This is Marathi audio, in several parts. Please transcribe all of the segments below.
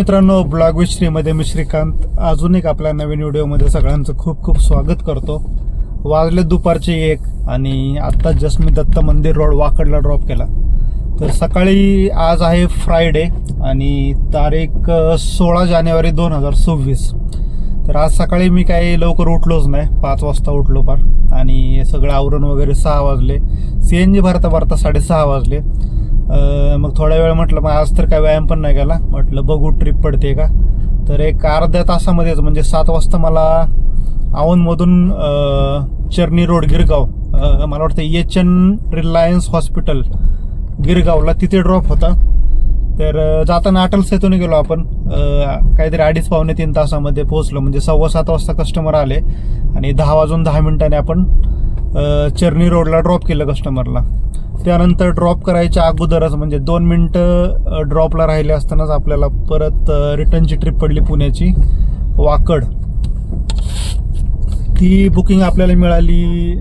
मित्रांनो ब्लॉग विश्रीमध्ये मी श्रीकांत. अजून एक आपल्या नवीन व्हिडिओमध्ये सगळ्यांचं खूप खूप स्वागत करतो. वाजले दुपारचे एक आणि आत्ता जस्ट मी दत्त मंदिर रोड वाकडला ड्रॉप केला. तर सकाळी आज आहे फ्रायडे आणि तारीख सोळा जानेवारी दोन हजार सव्वीस. तर आज सकाळी मी काही लवकर उठलोच नाही. पाच वाजता उठलो फार. आणि सगळं आवरण वगैरे सहा वाजले. सी एन जी भरता भरता साडेसहा वाजले. मग थोड्या वेळ म्हटलं मग आज तर काय व्यायाम पण नाही केला. म्हटलं बघू ट्रिप पडते का? तर एक अर्ध्या तासामध्येच म्हणजे सात वाजता मला औंधमधून चर्नी रोड गिरगाव मला वाटतं एच एन रिलायन्स हॉस्पिटल गिरगावला तिथे ड्रॉप होता. तर जाताना अटल सेतूने गेलो आपण. काहीतरी अडीच पावणे तीन तासामध्ये पोहोचलो. म्हणजे सव्वा सात वाजता कस्टमर आले आणि दहा वाजून दहा मिनिटांनी आपण चर्नी रोडला ड्रॉप केलं कस्टमरला त्यानंतर ड्रॉप करायच्या अगोदरच म्हणजे दोन मिनटं ड्रॉपला राहिले असतानाच आपल्याला परत रिटर्नची ट्रिप पडली पुण्याची. वाकड. ती बुकिंग आपल्याला मिळाली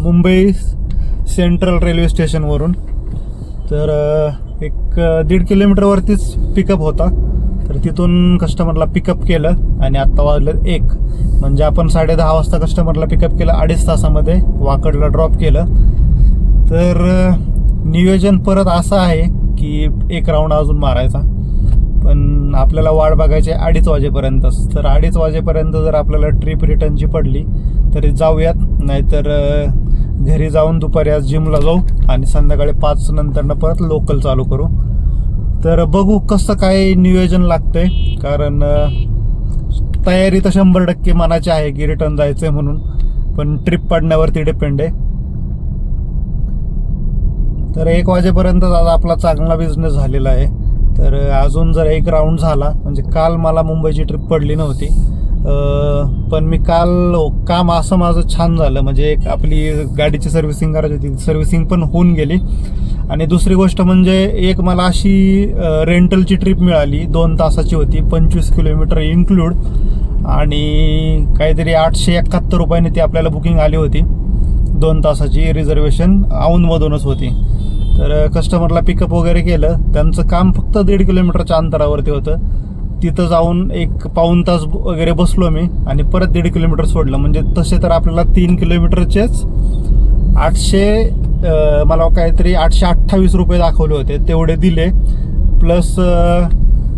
मुंबई सेंट्रल रेल्वे स्टेशनवरून तर एक दीड किलोमीटरवरतीच पिकअप होता. तर तिथून कस्टमरला पिकअप केलं आणि आत्ता वाजलं एक. म्हणजे आपण साडे दहा वाजता कस्टमरला पिकअप केलं अडीच तासामध्ये. वाकडला ड्रॉप केलं. तर नियोजन परत असं आहे की एक राऊंड अजून मारायचा. पण आपल्याला वाट बघायची आहे अडीच वाजेपर्यंतच तर अडीच वाजेपर्यंत जर आपल्याला ट्रिप रिटर्नची पडली तरी जाऊयात. नाहीतर घरी जाऊन दुपारी आज जिमला जाऊ आणि संध्याकाळी पाच नंतरनं परत लोकल चालू करू. तर बघू कसं काय नियोजन लागतंय. कारण तयारी तर शंभर टक्के मनाची आहे की रिटर्न जायचं आहे म्हणून. पण ट्रिप पडण्यावरती डिपेंड आहे. तर एक वाजेपर्यंत दादा आपला चांगला बिझनेस झालेला आहे. तर अजून जर एक राऊंड झाला म्हणजे काल मला मुंबईची ट्रिप पडली नव्हती. पण मी काल काम असं माझं छान झालं. म्हणजे एक आपली गाडीची सर्व्हिसिंग करायची होती. सर्व्हिसिंग पण होऊन गेली. आणि दुसरी गोष्ट म्हणजे एक मला अशी रेंटलची ट्रिप मिळाली. दोन तासाची होती. पंचवीस किलोमीटर इन्क्लूड आणि काहीतरी आठशे एकाहत्तर रुपयाने ती आपल्याला बुकिंग आली होती. दोन तासाची रिझर्वेशन औंधमधूनच होती. तर कस्टमरला पिकअप वगैरे केलं. त्यांचं काम फक्त दीड किलोमीटरच्या अंतरावरती होतं. तिथं जाऊन एक पाऊन तास वगैरे बसलो मी आणि परत दीड किलोमीटर सोडलं. म्हणजे तसे तर आपल्याला तीन किलोमीटरचेच आठशे मला काहीतरी आठशे अठ्ठावीस रुपये दाखवले होते. तेवढे दिले. प्लस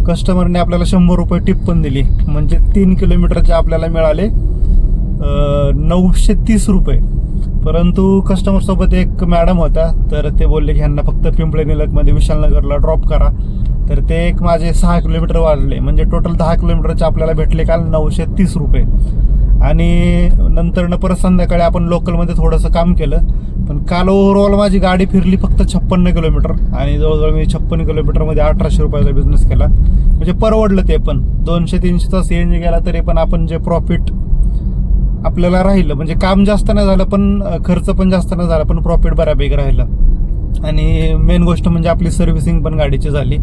कस्टमरने आपल्याला शंभर रुपये टिप पण दिली. म्हणजे तीन किलोमीटरचे आपल्याला मिळाले नऊशे तीस रुपये. परंतु कस्टमर सोबत एक मॅडम होत्या तर ते बोलले की ह्यांना फक्त पिंपळे निलकमध्ये विशालनगरला ड्रॉप करा. तर ते एक माझे सहा किलोमीटर वाढले. म्हणजे टोटल दहा किलोमीटरचे आपल्याला भेटले काल नऊशे तीस रुपये. आणि नंतरनं परत संध्याकाळी आपण लोकलमध्ये थोडंसं काम केलं. पण काल ओव्हरऑल माझी गाडी फिरली फक्त छप्पन्न किलोमीटर. आणि जवळजवळ मी छप्पन्न किलोमीटरमध्ये अठराशे रुपयाचा बिझनेस केला. म्हणजे परवडलं ते पण. दोनशे तीनशेचा सी एन जी गेला तरी पण आपण जे प्रॉफिट आपल्याला राहिलं. म्हणजे काम जास्त नाही झालं पण खर्च पण जास्त नाही झाला पण प्रॉफिट बऱ्यापैकी राहिलं. आणि मेन गोष्ट म्हणजे आपली सर्व्हिसिंग पण गाडीची झाली.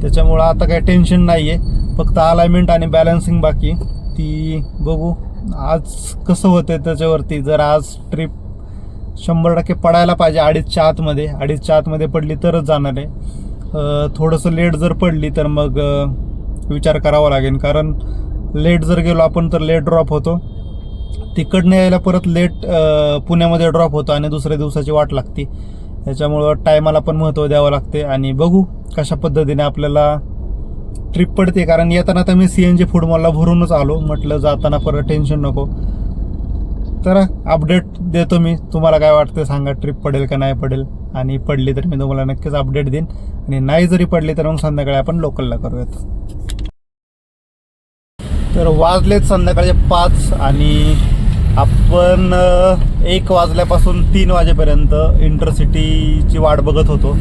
त्याच्यामुळं आता काही टेन्शन नाही आहे फक्त अलायमेंट आणि बॅलन्सिंग बाकी. ती बघू. आज कसं होतं त्याच्यावरती. जर आज ट्रिप शंभर टक्के पडायला पाहिजे अडीचच्या आतमध्ये. अडीचच्या आतमध्ये पडली तरच जाणार आहे. थोडंसं लेट जर पडली तर मग विचार करावा लागेल. कारण लेट जर गेलो आपण तर लेट ड्रॉप होतो. तिकडनं यायला परत लेट पुण्यामध्ये ड्रॉप होतो आणि दुसऱ्या दिवसाची वाट लागते. त्याच्यामुळं टायमाला पण महत्त्व द्यावं लागते. आणि बघू कशा पद्धतीने आपल्याला ट्रिप पडते. कारण येताना तर मी सी एन जी फूड मॉलला भरूनच आलो. म्हटलं जाताना परत टेन्शन नको. तर अपडेट देतो मी. तुम्हाला काय वाटतं सांगा ट्रिप पडेल का नाही पडेल? आणि पडली तर मी तुम्हाला नक्कीच अपडेट देईन. आणि नाही जरी पडली तर मग संध्याकाळी आपण लोकलला करूयात. तर वाजलेत संध्याकाळचे पाच आणि आपण एक वाजल्यापासून तीन वाजेपर्यंत इंटरसिटीची वाट बघत होतो.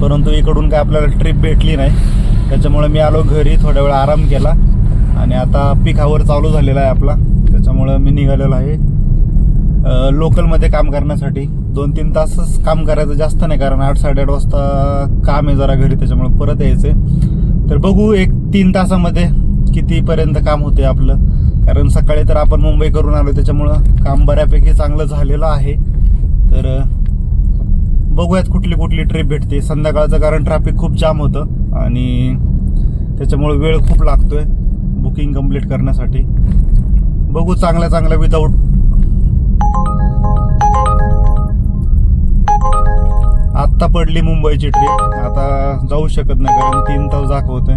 परंतु इकडून काय आपल्याला ट्रिप भेटली नाही. त्याच्यामुळे मी आलो घरी थोड्या वेळ आराम केला. आणि आता पिकावर आवर चालू झालेला आहे आपला. त्याच्यामुळं मी निघालेलो आहे लोकलमध्ये काम करण्यासाठी. दोन तीन तासच काम करायचं जास्त नाही कारण आठ साडेआठ वाजता काम आहे जरा घरी त्याच्यामुळे परत यायचं तर बघू एक तीन तासामध्ये कितीपर्यंत काम होते आपलं? कारण सकाळी तर आपण मुंबई करून आलो त्याच्यामुळं काम बऱ्यापैकी चांगलं झालेलं आहे. तर बघूयात कुठली कुठली ट्रिप भेटते. संध्याकाळचं कारण ट्रॅफिक खूप जाम होतं आणि त्याच्यामुळे वेळ खूप लागतोय बुकिंग कंप्लीट करण्यासाठी. बघू चांगल्या चांगल्या विदाऊट आत्ता पडली मुंबईची ट्रिप आता जाऊ शकत नाही कारण तीन तास दाखवतोय.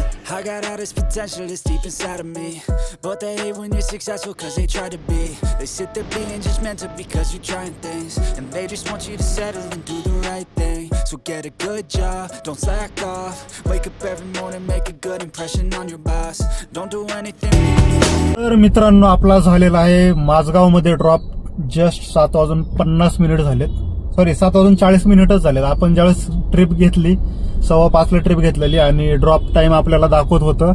I got all this potential that's deep inside of me. But they hate when you're successful cause they try to be. They sit there being judgmental because you're trying things. And they just want you to settle and do the right thing. So get a good job, don't slack off. Wake up every morning, make a good impression on your boss. Don't do anything तर मित्रांनो आपला झालेला आहे माझगावमध्ये ड्रॉप जस्ट सात वाजून पन्नास मिनिट झालेत सॉरी सात वाजून चाळीस मिनिटच झालेत आपण ज्यावेळेस ट्रिप घेतली सव्वा पाचला ट्रिप घेतलेली आणि ड्रॉप टाइम आपल्याला दाखवत होतं.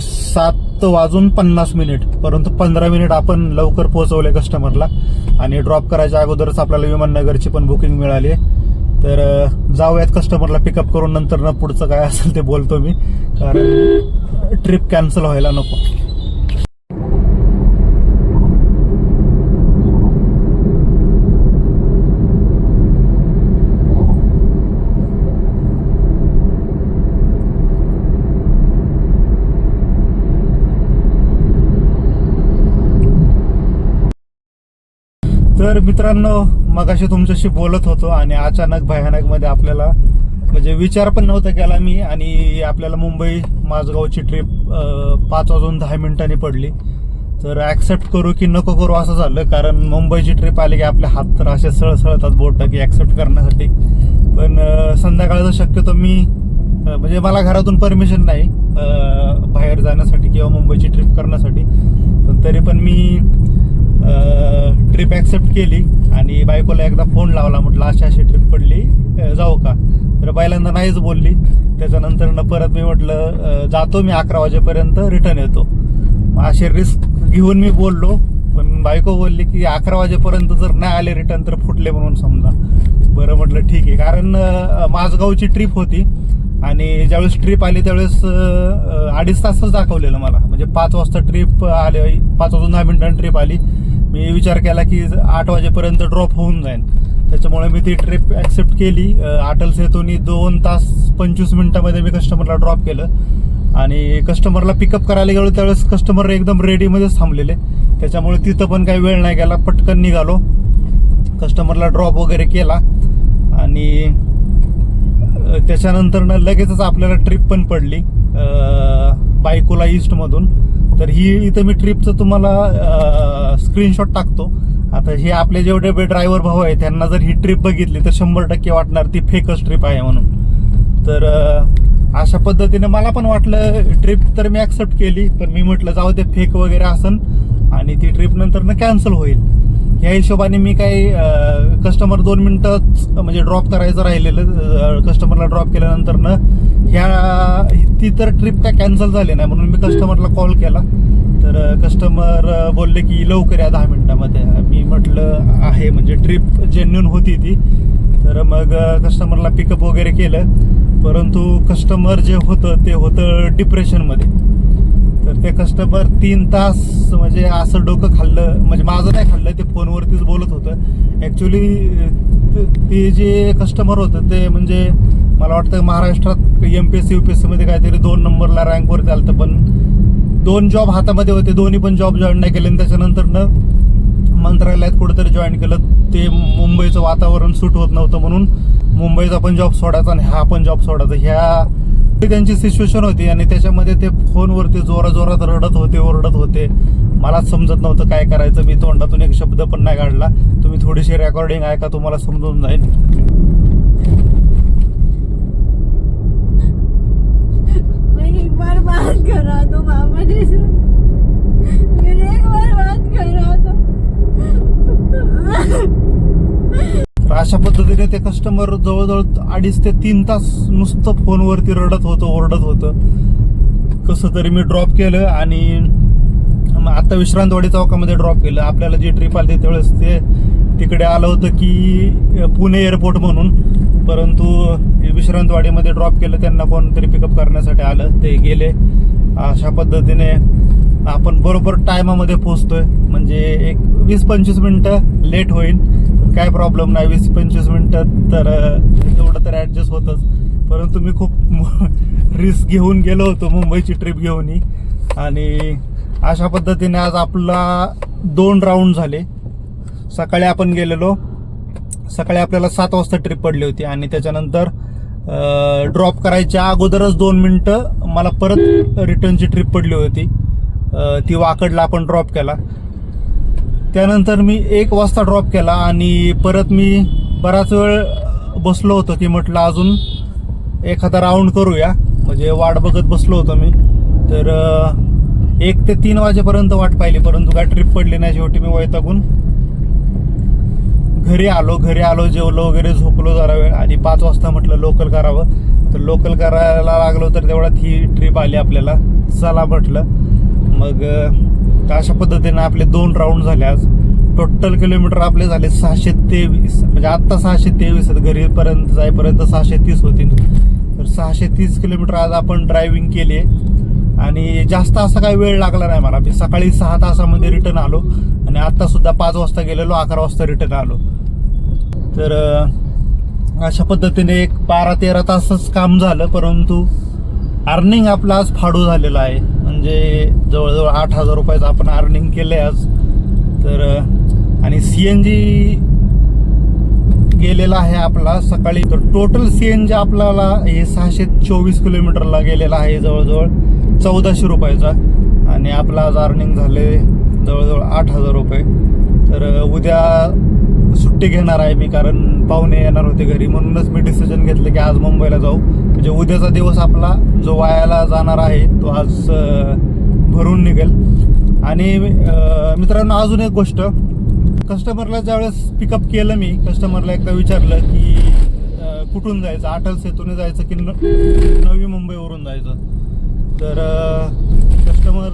सात वाजून पन्नास मिनिट परंतु पंधरा मिनिट आपण लवकर पोहोचवले कस्टमरला आणि ड्रॉप करायच्या अगोदरच आपल्याला विमाननगरची पण बुकिंग मिळाली. तर जाऊयात कस्टमरला पिकअप करून नंतर ना पुढचं काय असेल ते बोलतो मी. कारण ट्रिप कॅन्सल व्हायला नको. तर मित्रांनो मगाशी तुमच्याशी बोलत होतो आणि अचानक भयानकमध्ये आपल्याला म्हणजे विचार पण नव्हता केला मी आणि आपल्याला मुंबई माझगावची ट्रिप पाच वाजून दहा मिनिटांनी पडली. तर ॲक्सेप्ट करू की नको करू असं झालं कारण मुंबईची ट्रिप आली की आपले हात तर असे सळसळतात बोट की ॲक्सेप्ट करण्यासाठी. पण संध्याकाळचं शक्यतो मी म्हणजे मला घरातून परमिशन नाही बाहेर जाण्यासाठी किंवा मुंबईची ट्रिप करण्यासाठी. पण तरी पण मी ट्रिप ॲक्सेप्ट केली आणि बायकोला एकदा फोन लावला म्हटलं अशी अशी ट्रिप पडली जाऊ का? तर पहिल्यांदा नाहीच बोलली. त्याच्यानंतर न परत मी म्हटलं जातो मी अकरा वाजेपर्यंत रिटर्न येतो. मग असे रिस्क घेऊन मी बोललो पण बायको बोलली की अकरा वाजेपर्यंत जर नाही आले रिटर्न तर फुटले म्हणून समजा. बरं म्हटलं ठीक आहे. कारण माझगावची ट्रिप होती आणि ज्यावेळेस ट्रिप आली त्यावेळेस अडीच तासच दाखवलेलं मला. म्हणजे पाच वाजता ट्रिप आले पाच वाजून दहा मिनिटांनी ट्रिप आली. मी विचार केला की आठ वाजेपर्यंत ड्रॉप होऊन जाईल. त्याच्यामुळे मी ती ट्रिप ॲक्सेप्ट केली. अटल सेतूनी दोन तास पंचवीस मिनिटामध्ये मी कस्टमरला ड्रॉप केलं. आणि कस्टमरला पिकअप करायला गेलो त्यावेळेस कस्टमर एकदम रेडीमध्येच थांबलेले. त्याच्यामुळे तिथं पण काही वेळ नाही गेला. पटकन निघालो. कस्टमरला ड्रॉप वगैरे केला. आणि त्याच्यानंतरनं त्याच्यानंतर लगेचच आपल्याला ट्रिप पण पडली. बायकोला ईस्टमधून तर ही इथं मी ट्रिपचं तुम्हाला स्क्रीनशॉट टाकतो. आता हे आपले जेवढे ड्रायव्हर भाऊ आहे त्यांना जर ही ट्रिप बघितली तर शंभर टक्के वाटणार ती फेकच ट्रिप आहे म्हणून. तर अशा पद्धतीने मला पण वाटलं ट्रिप तर मी ॲक्सेप्ट केली पण मी म्हटलं जाऊ ते फेक वगैरे असन आणि ती ट्रिप नंतर ना कॅन्सल होईल. या हिशोबाने मी काही कस्टमर दोन मिनटंच म्हणजे ड्रॉप करायचं राहिलेलं कस्टमरला ड्रॉप केल्यानंतर ना ह्या ती तर ट्रिप काय कॅन्सल झाली नाही म्हणून मी कस्टमरला कॉल केला. तर कस्टमर बोलले की लवकर या दहा मिनटामध्ये. मी म्हटलं आहे म्हणजे ट्रिप जेन्युन होती ती. तर मग कस्टमरला पिकअप वगैरे केलं. परंतु कस्टमर जे होतं ते होतं डिप्रेशनमध्ये तर ते कस्टमर तीन तास म्हणजे असं डोकं खाल्लं म्हणजे माझं नाही खाल्लं ते फोनवरतीच बोलत होतं. ॲक्च्युली ते जे कस्टमर होतं ते म्हणजे मला वाटतं महाराष्ट्रात M P S C U P S सीमध्ये काहीतरी दोन नंबरला रँकवरती आलं होतं पण दोन जॉब हातामध्ये होते दोन्ही पण जॉब जॉईन नाही केले. आणि त्याच्यानंतर न मंत्रालयात कुठेतरी जॉईन केलं. ते मुंबईचं वातावरण सूट होत नव्हतं म्हणून मुंबईचा पण जॉब सोडायचा आणि हा पण जॉब सोडायचा. ह्या त्यांची सिच्युएशन होती आणि त्याच्यामध्ये ते फोनवरती जोरा जोरात रडत होते ओरडत होते. मलाच समजत नव्हतं काय करायचं. मी तोंडातून एक शब्द पण नाही काढला. तुम्ही थोडीशी रेकॉर्डिंग ऐका तुम्हाला समजून जाईल. बार बात करा मामा जी से एक बार बात तर अशा पद्धतीने ते कस्टमर जवळजवळ अडीच ते तीन तास नुसतं फोनवरती रडत होतं ओरडत होतं. कसं तरी मी ड्रॉप केलं आणि मग आता विश्रांतवाडी चौकामध्ये ड्रॉप केलं. आपल्याला जी ट्रिप आली त्यावेळेस ते तिकडे आलं होतं की पुणे एअरपोर्ट म्हणून. परंतु विश्रांतवाडीमध्ये ड्रॉप केलं त्यांना कोणतरी पिकअप करण्यासाठी आलं. ते गेले. अशा पद्धतीने आपण बरोबर टायमामध्ये पोचतोय म्हणजे एक वीस पंचवीस मिनटं लेट होईल. काय प्रॉब्लेम नाही वीस पंचवीस मिनटं तर तेवढं तर ॲडजस्ट होतंच. परंतु मी खूप रिस्क घेऊन गेलो होतो मुंबईची ट्रिप घेऊन आणि अशा पद्धतीने आज आपला दोन राऊंड झाले. सकाळी आपण गेलेलो. सकाळी आपल्याला सात वाजता ट्रिप पडली होती आणि त्याच्यानंतर ड्रॉप करायच्या अगोदरच दोन मिनटं मला परत रिटर्नची ट्रिप पडली होती. ती वाकडला आपण ड्रॉप केला. त्यानंतर मी एक वाजता ड्रॉप केला आणि परत मी बराच वेळ बसलो होतो की म्हटलं अजून एखादा राऊंड करूया. म्हणजे वाट बघत बसलो होतो मी. तर एक ते तीन वाजेपर्यंत वाट पाहिली परंतु काय ट्रिप पडली नाही शेवटी मी वैतागून. घरी आलो घरी आलो जेवलो वगैरे झोपलो जरा वेळ आणि पाच वाजता म्हटलं लोकल करावं. तर लोकल करायला लागलो तर तेवढ्यात ही ट्रिप आली आपल्याला. चला म्हटलं. मग तर अशा पद्धतीने आपले दोन राऊंड झाले आज. टोटल किलोमीटर आपले झाले सहाशे तेवीस. म्हणजे आत्ता सहाशे तेवीस आहेत. घरीपर्यंत जाईपर्यंत सहाशे तीस होतील. तर सहाशे तीस किलोमीटर आज आपण ड्रायव्हिंग केली आणि जास्त असा काही वेळ लागला नाही मला. मी सकाळी सहा तासामध्ये रिटर्न आलो. आणि आत्तासुद्धा पाच वाजता गेलेलो. अकरा वाजता रिटर्न आलो. तर अशा पद्धतीने एक बारा तेरा तासच काम झालं. परंतु अर्निंग आपला आज फाडू झालेला आहे. म्हणजे जवळजवळ आठ हजार रुपयाचं आपण अर्निंग केलंय आज. तर आणि सी एन जी गेलेला आहे आपला सकाळी. तर टोटल सी एन जी आपल्याला हे सहाशे चोवीस किलोमीटरला गेलेला आहे जवळजवळ चौदाशे रुपयाचा. आणि आपला आज अर्निंग झाले जवळजवळ आठ हजार रुपये. तर उद्या सुट्टी घेणार आहे मी कारण पाहुणे येणार होते घरी. म्हणूनच मी डिसिजन घेतलं की आज मुंबईला जाऊ. म्हणजे उद्याचा दिवस आपला जो वायाला जाणार आहे तो आज भरून निघेल. आणि मित्रांनो अजून एक गोष्ट. कस्टमरला ज्यावेळेस पिकअप केलं मी कस्टमरला एकदा विचारलं की कुठून जायचं? अटल सेतूने जायचं की न- नवी मुंबईवरून जायचं? तर customer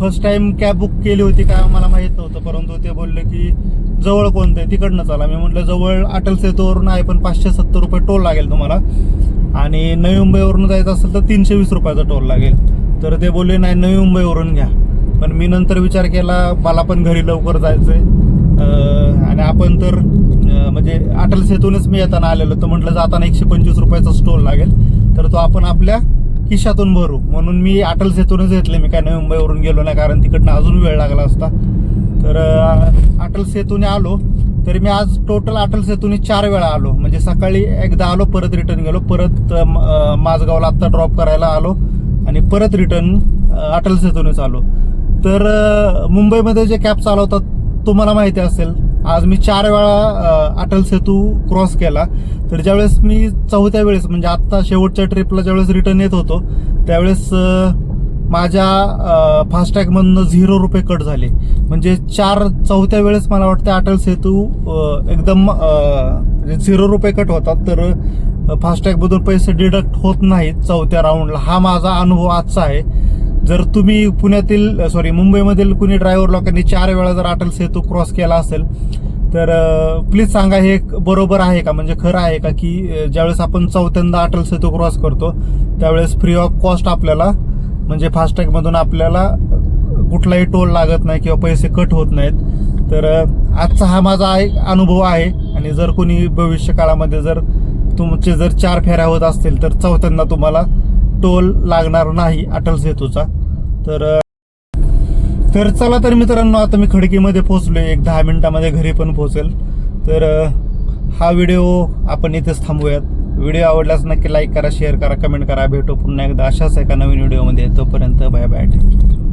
first time cab book केली होती का मला माहीत नव्हतं. परंतु ते बोलले की जवळ कोणतं आहे? तिकडनं चला. मी म्हटलं जवळ अटल सेतूवरून आहे पण पाचशे सत्तर रुपये टोल लागेल तुम्हाला. आणि नवी मुंबईवरून जायचं असेल तर तीनशे वीस रुपयाचा टोल लागेल. तर ते बोलले नाही नवी मुंबईवरून घ्या. पण मी नंतर विचार केला मला पण घरी लवकर जायचं आहे आणि आपण तर म्हणजे अटल सेतूनच मी येताना आलेलो. तर म्हटलं जाताना एकशे पंचवीस रुपयाचा स्टोल लागेल. तर तो आपण आपल्या खिशातून भरू. म्हणून मी अटल सेतूनच घेतले. मी काय नवी मुंबईवरून गेलो नाही कारण तिकडनं अजून वेळ लागला असता. तर अटल सेतूने आलो तरी मी आज टोटल अटल सेतूने चार वेळा आलो. म्हणजे सकाळी एकदा आलो परत रिटर्न गेलो. परत माझगावला आत्ता ड्रॉप करायला आलो आणि परत रिटर्न अटल सेतूनेच आलो. तर मुंबईमध्ये जे कॅब चालवतात तुम्हाला माहिती असेल आज मी चार वेळा अटल सेतू क्रॉस केला. तर ज्यावेळेस मी चौथ्या वेळेस म्हणजे आत्ता शेवटच्या ट्रिपला ज्यावेळेस रिटर्न येत होतो त्यावेळेस माझ्या फास्टॅगमधनं झिरो रुपये कट झाले. म्हणजे चार चौथ्या वेळेस मला वाटतं अटल सेतू एकदम झिरो रुपये कट होतात. तर फास्टॅगमधून पैसे डिडक्ट होत नाहीत चौथ्या राऊंडला. हा माझा अनुभव आजचा आहे. जर तुम्ही पुण्यातील सॉरी मुंबईमधील कुणी ड्रायव्हर लोकांनी चार वेळा जर अटल सेतू क्रॉस केला असेल तर प्लीज सांगा हे बरोबर आहे का? म्हणजे खरं आहे का की ज्यावेळेस आपण चौथ्यांदा अटल सेतू क्रॉस करतो त्यावेळेस फ्री ऑफ कॉस्ट आपल्याला म्हणजे फास्टॅगमधून आपल्याला कुठलाही टोल लागत नाही किंवा पैसे कट होत नाहीत. तर आजचा हा माझा एक अनुभव आहे. आणि जर कोणी भविष्य काळामध्ये जर तुमचे जर चार फेऱ्या होत असतील तर चौथ्यांदा तुम्हाला टोल लागणार नाही अटल सेतूचा. तर तर चला तर मित्रांनो आता मी खडकीमध्ये पोहोचलोय. एक दहा मिनिटामध्ये घरी पण पोहोचेल. तर हा व्हिडिओ आपण इथेच थांबूयात. व्हिडिओ आवडल्यास नक्की लाईक करा शेअर करा कमेंट करा. भेटू पुन्हा एकदा अशाच एका नवीन व्हिडिओमध्ये तोपर्यंत बाय बाय टेक केअर